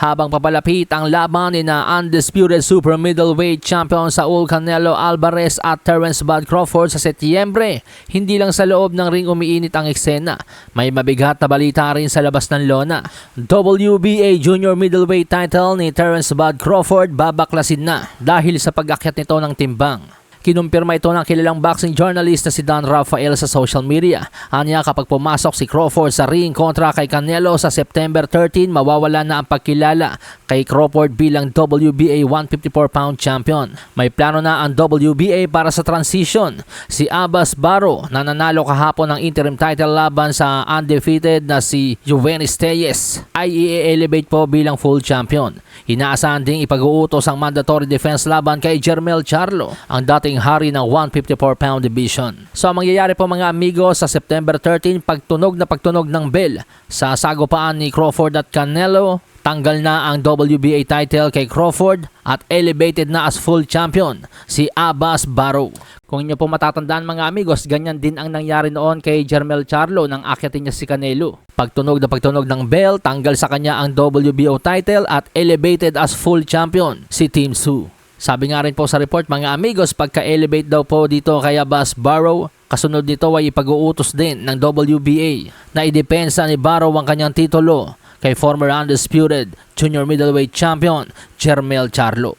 habang papalapit ang laban ni na undisputed super middleweight champion Saul Canelo Alvarez at Terence Bud Crawford sa Setyembre. Hindi lang sa loob ng ring umiinit ang eksena, may mabigat na balita rin sa labas ng lona. WBA Junior Middleweight title ni Terence Bud Crawford babaklasin na dahil sa pag-akyat nito ng timbang. Kinumpirma ito ng kilalang boxing journalist na si Don Rafael sa social media. Anya kapag pumasok si Crawford sa ring kontra kay Canelo sa September 13, mawawala na ang pagkilala kay Crawford bilang WBA 154-pound champion. May plano na ang WBA para sa transition. Si Abbas Barro na nanalo kahapon ng interim title laban sa undefeated na si Juvenis Teyes ay i-elevate po bilang full champion. Inaasahan ding ipag-uutos ang mandatory defense laban kay Jermel Charlo, ang dating hari ng 154-pound division. So ang mangyayari po mga amigo sa September 13, pagtunog na pagtunog ng bell sa sagupaan ni Crawford at Canelo, tanggal na ang WBA title kay Crawford at elevated na as full champion si Abbas Barrow. Kung inyo po matatandaan mga amigos, ganyan din ang nangyari noon kay Jermel Charlo nang akyatin niya si Canelo. Pagtunog na pagtunog ng bell, tanggal sa kanya ang WBO title at elevated as full champion si Team Su. Sabi nga rin po sa report mga amigos, pagka-elevate daw po dito kay Abbas Barrow, kasunod nito ay ipag-uutos din ng WBA na idepensa ni Barrow ang kanyang titulo kay former undisputed junior middleweight champion Jermel Charlo.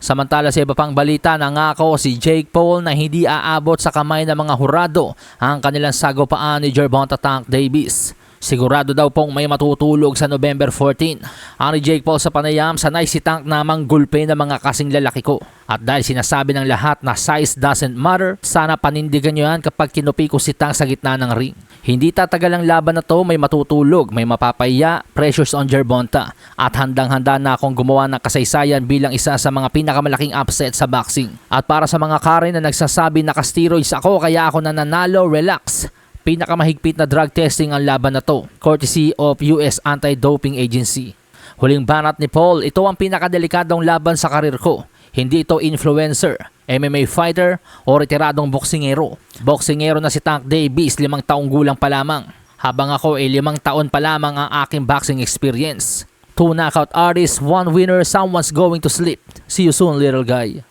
Samantala sa iba pang balita, nangako si Jake Paul na hindi aabot sa kamay ng mga hurado ang kanilang sagupaan ni Gervonta Tank Davis. Sigurado daw pong may matutulog sa November 14. Ang ni Jake Paul sa panayam, sanay si Tank na manggulpe ng mga kasing lalaki ko. At dahil sinasabi ng lahat na size doesn't matter, sana panindigan nyo yan kapag kinupi ko si Tank sa gitna ng ring. Hindi tatagal ang laban na to, may matutulog, may mapapaya, pressures on Gervonta. At handang-handa na akong gumawa ng kasaysayan bilang isa sa mga pinakamalaking upset sa boxing. At para sa mga Karen na nagsasabi na steroids ako kaya ako nananalo, relax pinakamahigpit na drug testing ang laban na to, courtesy of US Anti-Doping Agency. Huling banat ni Paul, ito ang pinakadelikadong laban sa karir ko. Hindi ito influencer, MMA fighter o retiradong boksingero. Boksingero na si Tank Davis, limang taong gulang pa lamang. Habang ako ay limang taon pa lamang ang aking boxing experience. Two knockout artists, one winner, someone's going to sleep. See you soon, little guy.